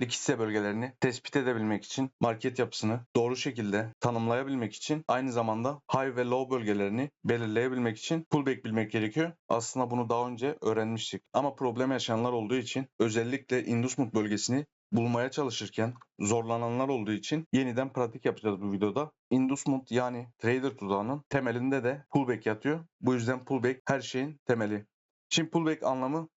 likidite bölgelerini tespit edebilmek için market yapısını doğru şekilde tanımlayabilmek için aynı zamanda high ve low bölgelerini belirleyebilmek için pullback bilmek gerekiyor. Aslında bunu daha önce öğrenmiştik. Ama problem yaşayanlar olduğu için özellikle Indusmut bölgesini bulmaya çalışırken zorlananlar olduğu için yeniden pratik yapacağız bu videoda. Indusmut yani trader tuzağının temelinde de pullback yatıyor. Bu yüzden pullback her şeyin temeli. Şimdi pullback anlamı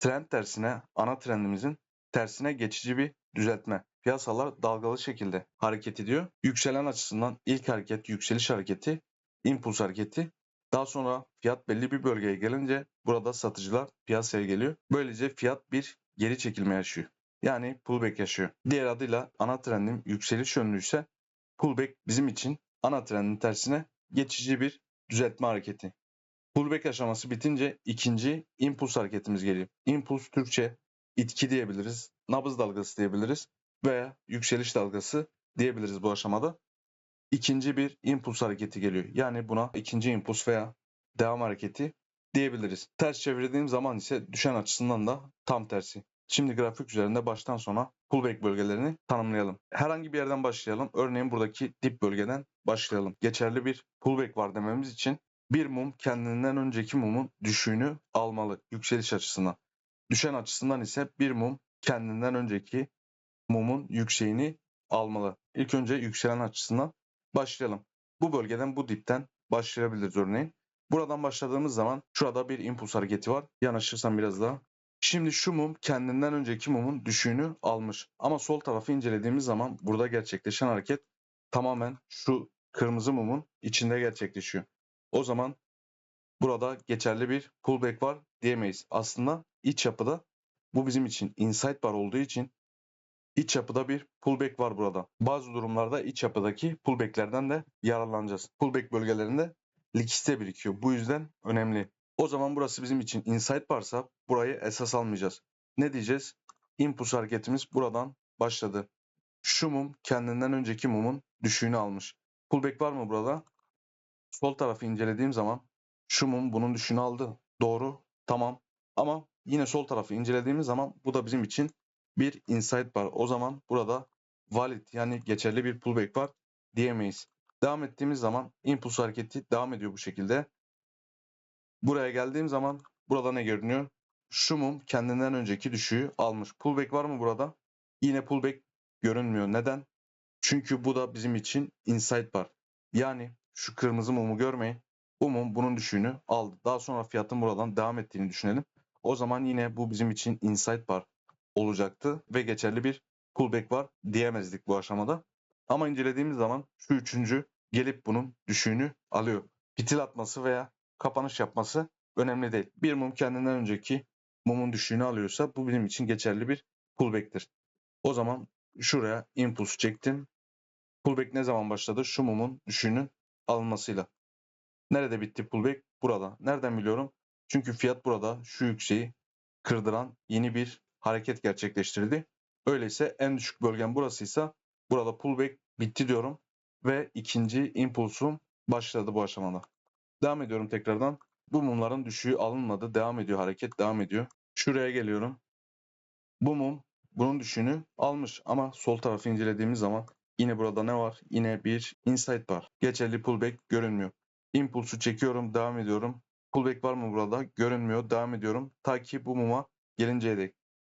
trend tersine, ana trendimizin tersine geçici bir düzeltme. Piyasalar dalgalı şekilde hareket ediyor. Yükselen açısından ilk hareket yükseliş hareketi, impuls hareketi. Daha sonra fiyat belli bir bölgeye gelince burada satıcılar piyasaya geliyor. Böylece fiyat bir geri çekilme yaşıyor. Yani pullback yaşıyor. Diğer adıyla ana trendin yükseliş yönlü ise pullback bizim için ana trendin tersine geçici bir düzeltme hareketi. Pullback aşaması bitince ikinci impuls hareketimiz geliyor. Impuls Türkçe itki diyebiliriz, nabız dalgası diyebiliriz veya yükseliş dalgası diyebiliriz bu aşamada. İkinci bir impuls hareketi geliyor. Yani buna ikinci impuls veya devam hareketi diyebiliriz. Ters çevirdiğim zaman ise düşen açısından da tam tersi. Şimdi grafik üzerinde baştan sona pullback bölgelerini tanımlayalım. Herhangi bir yerden başlayalım. Örneğin buradaki dip bölgeden başlayalım. Geçerli bir pullback var dememiz için bir mum kendinden önceki mumun düşüğünü almalı yükseliş açısından. Düşen açısından ise bir mum kendinden önceki mumun yükseğini almalı. İlk önce yükselen açısından başlayalım. Bu bölgeden bu dipten başlayabiliriz örneğin. Buradan başladığımız zaman şurada bir impuls hareketi var. Yanaşırsam biraz daha. Şimdi şu mum kendinden önceki mumun düşüğünü almış. Ama sol tarafı incelediğimiz zaman burada gerçekleşen hareket tamamen şu kırmızı mumun içinde gerçekleşiyor. O zaman burada geçerli bir pullback var diyemeyiz. Aslında iç yapıda bu bizim için insight bar olduğu için iç yapıda bir pullback var burada. Bazı durumlarda iç yapıdaki pullbacklerden de yararlanacağız. Pullback bölgelerinde likidite birikiyor. Bu yüzden önemli. O zaman burası bizim için insight varsa burayı esas almayacağız. Ne diyeceğiz? Impuls hareketimiz buradan başladı. Şu mum kendinden önceki mumun düşüğünü almış. Pullback var mı burada? Sol tarafı incelediğim zaman şu mum bunun düşüğünü aldı. Doğru. Tamam. Ama yine sol tarafı incelediğimiz zaman bu da bizim için bir insight var. O zaman burada valid yani geçerli bir pullback var diyemeyiz. Devam ettiğimiz zaman impuls hareketi devam ediyor bu şekilde. Buraya geldiğim zaman burada ne görünüyor? Şu mum kendinden önceki düşüğü almış. Pullback var mı burada? Yine pullback görünmüyor. Neden? Çünkü bu da bizim için insight var. Yani şu kırmızı mumu görmeyin. Bu mum bunun düşüğünü aldı. Daha sonra fiyatın buradan devam ettiğini düşünelim. O zaman yine bu bizim için insight var olacaktı ve geçerli bir pullback var diyemezdik bu aşamada. Ama incelediğimiz zaman şu üçüncü gelip bunun düşüğünü alıyor. Fitil atması veya kapanış yapması önemli değil. Bir mum kendinden önceki mumun düşüğünü alıyorsa bu benim için geçerli bir pullback'tir. O zaman şuraya impuls çektim. Pullback ne zaman başladı? Şu mumun düşüğünün alınmasıyla. Nerede bitti pullback? Burada. Nereden biliyorum? Çünkü fiyat burada şu yükseği kırdıran yeni bir hareket gerçekleştirdi. Öyleyse en düşük bölgem burasıysa burada pullback bitti diyorum ve ikinci impulsum başladı bu aşamada. Devam ediyorum tekrardan. Bu mumların düşüğü alınmadı. Devam ediyor hareket devam ediyor. Şuraya geliyorum. Bu mum bunun düşüğünü almış ama sol tarafı incelediğimiz zaman yine burada ne var? Yine bir insight var. Geçerli pullback görünmüyor. Impulsu çekiyorum devam ediyorum. Pullback var mı burada? Görünmüyor. Devam ediyorum. Ta ki bu muma gelinceye dek.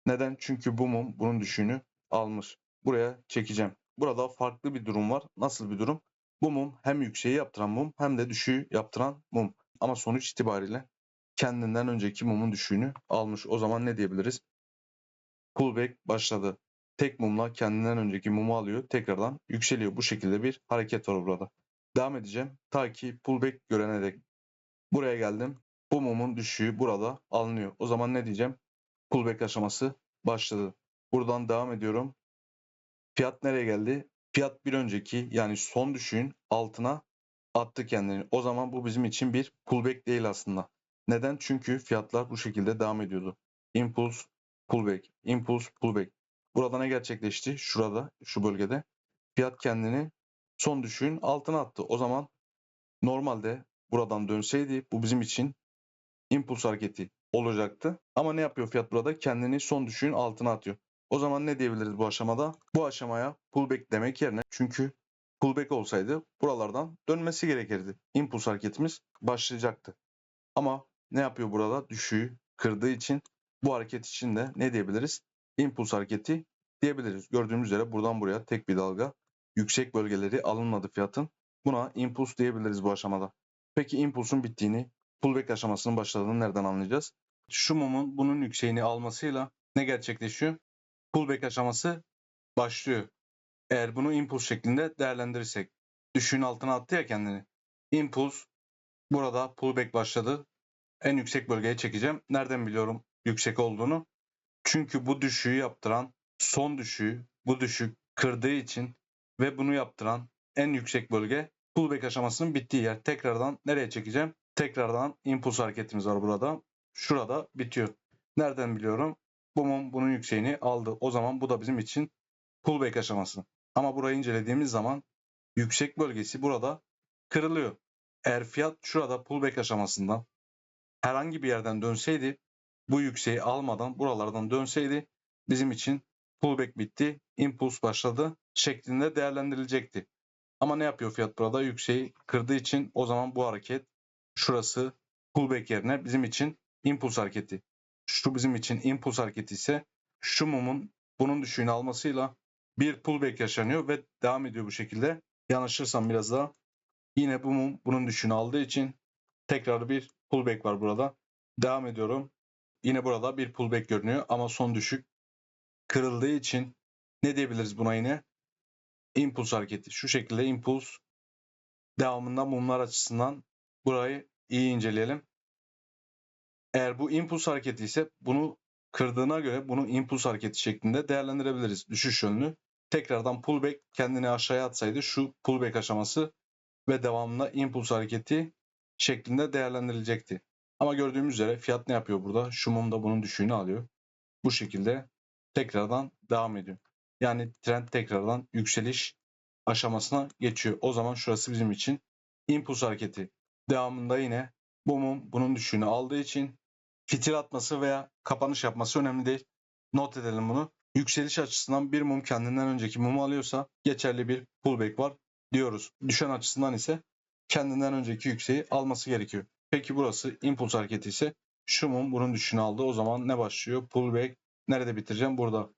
Neden? Çünkü bu mum bunun düşüğünü almış. Buraya çekeceğim. Burada farklı bir durum var. Nasıl bir durum? Bu mum hem yükseği yaptıran mum hem de düşüğü yaptıran mum. Ama sonuç itibariyle kendinden önceki mumun düşüğünü almış. O zaman ne diyebiliriz? Pullback başladı. Tek mumla kendinden önceki mumu alıyor. Tekrardan yükseliyor. Bu şekilde bir hareket var burada. Devam edeceğim. Ta ki pullback görene dek. Buraya geldim. Bu mumun düşüğü burada alınıyor. O zaman ne diyeceğim? Pullback aşaması başladı. Buradan devam ediyorum. Fiyat nereye geldi? Fiyat bir önceki yani son düşüğün altına attı kendini. O zaman bu bizim için bir pullback değil aslında. Neden? Çünkü fiyatlar bu şekilde devam ediyordu. Impulse, pullback, impulse, pullback. Burada ne gerçekleşti? Şurada, şu bölgede. Fiyat kendini son düşüğün altına attı. O zaman normalde buradan dönseydi bu bizim için impuls hareketi olacaktı. Ama ne yapıyor fiyat burada? Kendini son düşüğün altına atıyor. O zaman ne diyebiliriz bu aşamada? Bu aşamaya pullback demek yerine çünkü pullback olsaydı buralardan dönmesi gerekirdi. Impuls hareketimiz başlayacaktı. Ama ne yapıyor burada? Düşüğü kırdığı için bu hareket için de ne diyebiliriz? Impuls hareketi diyebiliriz. Gördüğümüz üzere buradan buraya tek bir dalga yüksek bölgeleri alınmadı fiyatın. Buna impuls diyebiliriz bu aşamada. Peki impulsun bittiğini, pullback aşamasının başladığını nereden anlayacağız? Şu mumun bunun yükseğini almasıyla ne gerçekleşiyor? Pullback aşaması başlıyor. Eğer bunu impuls şeklinde değerlendirirsek. Düşüğün altına attı ya kendini. Impuls burada pullback başladı. En yüksek bölgeye çekeceğim. Nereden biliyorum yüksek olduğunu? Çünkü bu düşüğü yaptıran son düşüğü bu düşük kırdığı için ve bunu yaptıran en yüksek bölge pullback aşamasının bittiği yer. Tekrardan nereye çekeceğim? Tekrardan impuls hareketimiz var burada. Şurada bitiyor. Nereden biliyorum? Bu mum bunun yükseğini aldı. O zaman bu da bizim için pullback aşaması. Ama burayı incelediğimiz zaman yüksek bölgesi burada kırılıyor. Eğer fiyat şurada pullback aşamasından herhangi bir yerden dönseydi bu yükseği almadan buralardan dönseydi bizim için pullback bitti, impuls başladı şeklinde değerlendirilecekti. Ama ne yapıyor fiyat burada? Yükseği kırdığı için o zaman bu hareket şurası pullback yerine bizim için impuls hareketi. Şu bizim için impuls hareketi ise şu mumun bunun düşüğünü almasıyla bir pullback yaşanıyor ve devam ediyor bu şekilde. Yanlışırsam biraz daha yine bu mum bunun düşüğünü aldığı için tekrar bir pullback var burada. Devam ediyorum. Yine burada bir pullback görünüyor ama son düşük kırıldığı için ne diyebiliriz buna yine? Impuls hareketi. Şu şekilde impuls devamında mumlar açısından burayı iyi inceleyelim. Eğer bu impuls hareketi ise bunu kırdığına göre bunu impuls hareketi şeklinde değerlendirebiliriz. Düşüş yönlü. Tekrardan pullback kendini aşağıya atsaydı şu pullback aşaması ve devamında impuls hareketi şeklinde değerlendirilecekti. Ama gördüğümüz üzere fiyat ne yapıyor burada? Şu mum da bunun düşüğünü alıyor. Bu şekilde tekrardan devam ediyor. Yani trend tekrardan yükseliş aşamasına geçiyor. O zaman şurası bizim için impuls hareketi. Devamında yine bu mum bunun düşüğünü aldığı için fitil atması veya kapanış yapması önemli değil. Not edelim bunu. Yükseliş açısından bir mum kendinden önceki mumu alıyorsa geçerli bir pullback var diyoruz. Düşen açısından ise kendinden önceki yükseği alması gerekiyor. Peki burası impuls hareketi ise şu mum bunun düşüşünü aldı. O zaman ne başlıyor? Pullback. Nerede bitireceğim? Burada.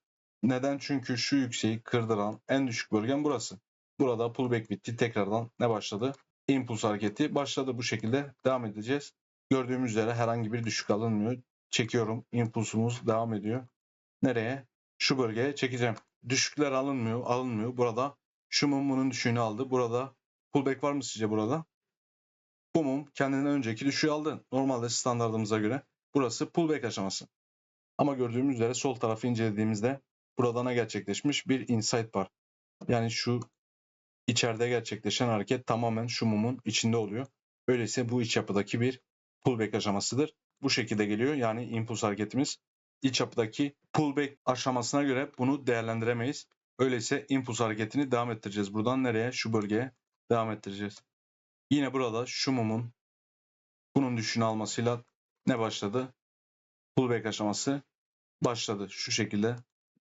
Neden? Çünkü şu yükseği kırdıran en düşük bölgem burası. Burada pullback bitti. Tekrardan ne başladı? Impuls hareketi başladı. Bu şekilde devam edeceğiz. Gördüğümüz üzere herhangi bir düşük alınmıyor. Çekiyorum. Impulsumuz devam ediyor. Nereye? Şu bölgeye çekeceğim. Düşükler alınmıyor. Alınmıyor. Burada şu mum bunun düşüğünü aldı. Burada pullback var mı sizce burada? Bu mum kendinden önceki düşüğü aldı. Normalde standartımıza göre burası pullback aşaması. Ama gördüğümüz üzere sol tarafı incelediğimizde burada ne gerçekleşmiş? Bir insight var. Yani şu içeride gerçekleşen hareket tamamen şu mumun içinde oluyor. Öyleyse bu iç yapıdaki bir pullback aşamasıdır. Bu şekilde geliyor. Yani impuls hareketimiz iç yapıdaki pullback aşamasına göre bunu değerlendiremeyiz. Öyleyse impuls hareketini devam ettireceğiz. Buradan nereye? Şu bölgeye devam ettireceğiz. Yine burada şu mumun bunun düşünü almasıyla ne başladı? Pullback aşaması başladı. Şu şekilde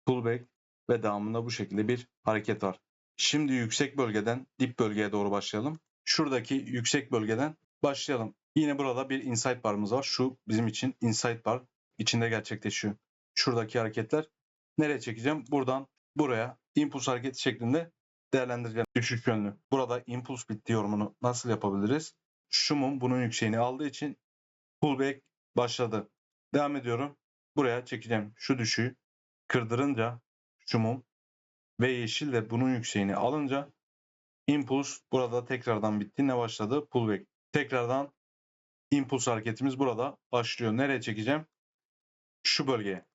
pullback ve devamında bu şekilde bir hareket var. Şimdi yüksek bölgeden dip bölgeye doğru başlayalım. Şuradaki yüksek bölgeden başlayalım. Yine burada bir insight barımız var. Şu bizim için insight bar içinde gerçekleşiyor. Şuradaki hareketler nereye çekeceğim? Buradan buraya impuls hareketi şeklinde değerlendireceğim. Düşük yönlü. Burada impuls bitti yorumunu nasıl yapabiliriz? Şu mum bunun yükseğini aldığı için pullback başladı. Devam ediyorum. Buraya çekeceğim. Şu düşüğü kırdırınca şu mum ve yeşil de bunun yükseğini alınca impuls burada tekrardan bitti. Ne başladı? Pullback. Tekrardan impuls hareketimiz burada başlıyor. Nereye çekeceğim? Şu bölgeye.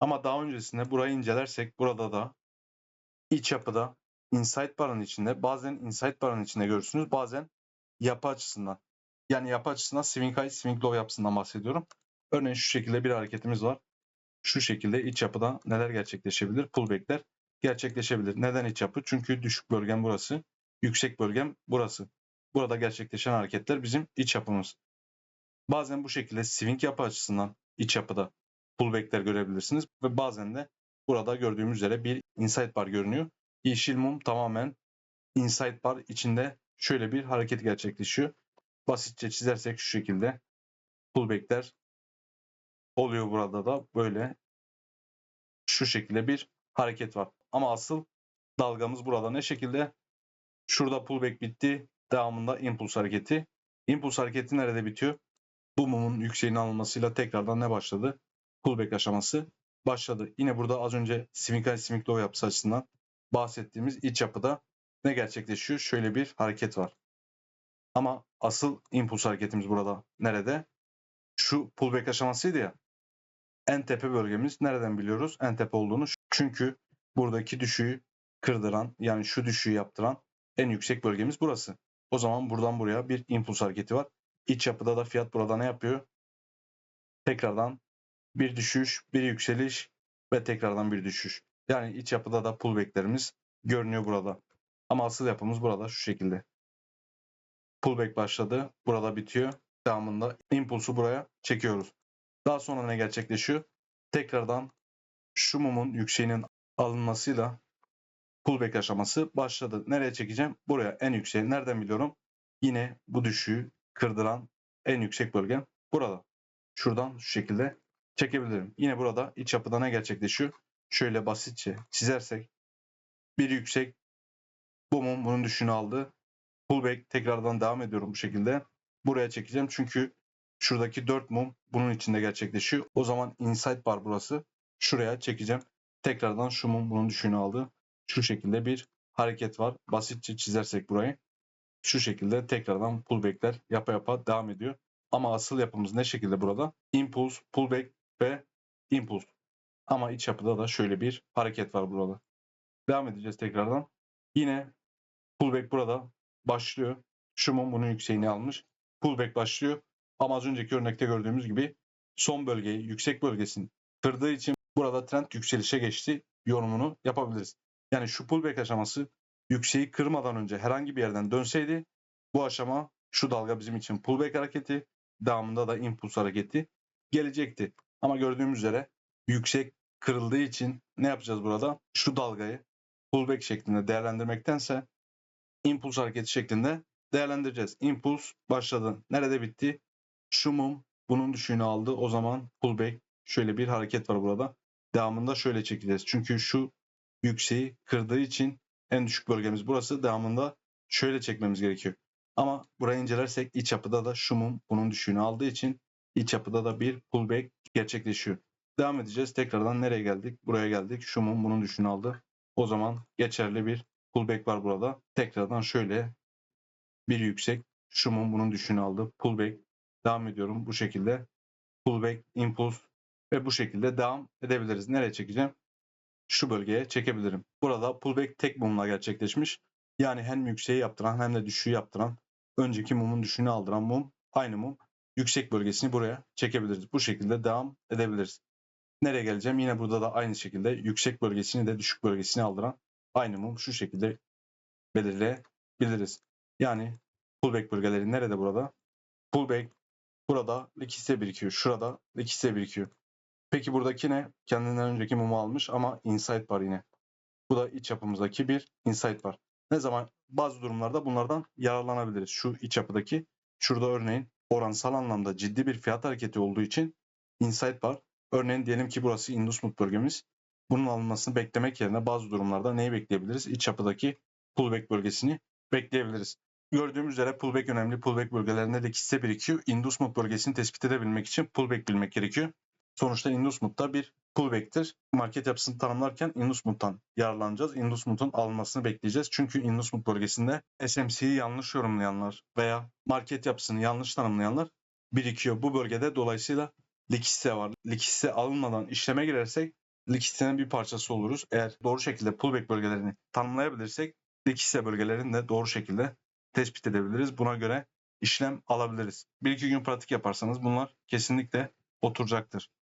Ama daha öncesinde burayı incelersek burada da iç yapıda insight barın içinde bazen insight barın içinde görürsünüz bazen yapı açısından. Yani yapı açısından swing high swing low yapısından bahsediyorum. Örneğin şu şekilde bir hareketimiz var. Şu şekilde iç yapıda neler gerçekleşebilir? Pullback'ler gerçekleşebilir. Neden iç yapı? Çünkü düşük bölgem burası. Yüksek bölgem burası. Burada gerçekleşen hareketler bizim iç yapımız. Bazen bu şekilde swing yapı açısından iç yapıda pullback'ler görebilirsiniz ve bazen de burada gördüğümüz üzere bir insight bar görünüyor. Yeşil mum tamamen insight bar içinde şöyle bir hareket gerçekleşiyor. Basitçe çizersek şu şekilde pullbackler oluyor burada da böyle şu şekilde bir hareket var. Ama asıl dalgamız burada ne şekilde? Şurada pullback bitti. Devamında impuls hareketi. Impuls hareketi nerede bitiyor? Bu mumun yükseğinin alınmasıyla tekrardan ne başladı? Pullback aşaması başladı. Yine burada az önce Simikal Simik Low yapısı açısından bahsettiğimiz iç yapıda ne gerçekleşiyor? Şöyle bir hareket var. Ama asıl impuls hareketimiz burada nerede? Şu pullback aşamasıydı ya. En tepe bölgemiz nereden biliyoruz en tepe olduğunu? Çünkü buradaki düşüğü kırdıran yani şu düşüğü yaptıran en yüksek bölgemiz burası. O zaman buradan buraya bir impuls hareketi var. İç yapıda da fiyat burada ne yapıyor? Tekrardan bir düşüş, bir yükseliş ve tekrardan bir düşüş. Yani iç yapıda da pullbacklerimiz görünüyor burada. Ama asıl yapımız burada şu şekilde. Pullback başladı. Burada bitiyor. Devamında impulsu buraya çekiyoruz. Daha sonra ne gerçekleşiyor? Tekrardan şu mumun yükseğinin alınmasıyla pullback aşaması başladı. Nereye çekeceğim? Buraya en yükseğe. Nereden biliyorum? Yine bu düşüğü kırdıran en yüksek bölgem burada. Şuradan şu şekilde çekebilirim. Yine burada iç yapıda ne gerçekleşiyor? Şöyle basitçe çizersek bir yüksek bu mum bunun düşüğünü aldı. Pullback tekrardan devam ediyorum bu şekilde. Buraya çekeceğim çünkü şuradaki 4 mum bunun içinde gerçekleşiyor. O zaman inside bar burası. Şuraya çekeceğim. Tekrardan şu mum bunun düşüğünü aldı. Şu şekilde bir hareket var. Basitçe çizersek burayı. Şu şekilde tekrardan pullbackler yapa yapa devam ediyor. Ama asıl yapımız ne şekilde burada? Impulse, pullback ve impulse. Ama iç yapıda da şöyle bir hareket var burada. Devam edeceğiz tekrardan. Yine pullback burada başlıyor. Şu mum bunun yükseğini almış. Pullback başlıyor. Ama az önceki örnekte gördüğümüz gibi son bölgeyi, yüksek bölgesini kırdığı için burada trend yükselişe geçti yorumunu yapabiliriz. Yani şu pullback aşaması yükseği kırmadan önce herhangi bir yerden dönseydi bu aşama şu dalga bizim için pullback hareketi, devamında da impuls hareketi gelecekti. Ama gördüğümüz üzere yüksek kırıldığı için ne yapacağız burada? Şu dalgayı pullback şeklinde değerlendirmektense impuls hareketi şeklinde değerlendireceğiz. Impuls başladı. Nerede bitti? Şu mum bunun düşüğünü aldı. O zaman pullback şöyle bir hareket var burada. Devamında şöyle çekeceğiz. Çünkü şu yükseği kırdığı için en düşük bölgemiz burası. Devamında şöyle çekmemiz gerekiyor. Ama burayı incelersek iç yapıda da şu mum bunun düşüğünü aldığı için iç yapıda da bir pullback gerçekleşiyor. Devam edeceğiz. Tekrardan nereye geldik? Buraya geldik. Şu mum bunun düşüğünü aldı. O zaman geçerli bir pullback var burada. Tekrardan şöyle bir yüksek şu mum bunun düşüğünü aldı. Pullback. Devam ediyorum bu şekilde. Pullback, impulse ve bu şekilde devam edebiliriz. Nereye çekeceğim? Şu bölgeye çekebilirim. Burada pullback tek mumla gerçekleşmiş. Yani hem yükseği yaptıran hem de düşüğü yaptıran önceki mumun düşüğünü aldıran mum aynı mum. Yüksek bölgesini buraya çekebiliriz. Bu şekilde devam edebiliriz. Nereye geleceğim? Yine burada da aynı şekilde yüksek bölgesini de düşük bölgesini aldıran aynı mum şu şekilde belirleyebiliriz. Yani pullback bölgeleri nerede burada? Pullback burada likiste birikiyor. Şurada likiste birikiyor. Peki buradaki ne? Kendinden önceki mumu almış ama insight var yine. Bu da iç yapımızdaki bir insight var. Ne zaman bazı durumlarda bunlardan yararlanabiliriz. Şu iç yapıdaki şurada örneğin oransal anlamda ciddi bir fiyat hareketi olduğu için insight var. Örneğin diyelim ki burası Indus bölgemiz. Bunun alınmasını beklemek yerine bazı durumlarda neyi bekleyebiliriz? İç yapıdaki pullback bölgesini bekleyebiliriz. Gördüğümüz üzere pullback önemli. Pullback bölgelerinde de kisse birikiyor. Indus bölgesini tespit edebilmek için pullback bilmek gerekiyor. Sonuçta Indus da bir pullback'tir. Market yapısını tanımlarken Indus yararlanacağız. Indus alınmasını bekleyeceğiz. Çünkü Indus bölgesinde SMC'yi yanlış yorumlayanlar veya market yapısını yanlış tanımlayanlar birikiyor. Bu bölgede dolayısıyla likiste var. Likiste alınmadan işleme girersek likistenin bir parçası oluruz. Eğer doğru şekilde pullback bölgelerini tanımlayabilirsek likiste bölgelerini de doğru şekilde tespit edebiliriz. Buna göre işlem alabiliriz. Bir iki gün pratik yaparsanız bunlar kesinlikle oturacaktır.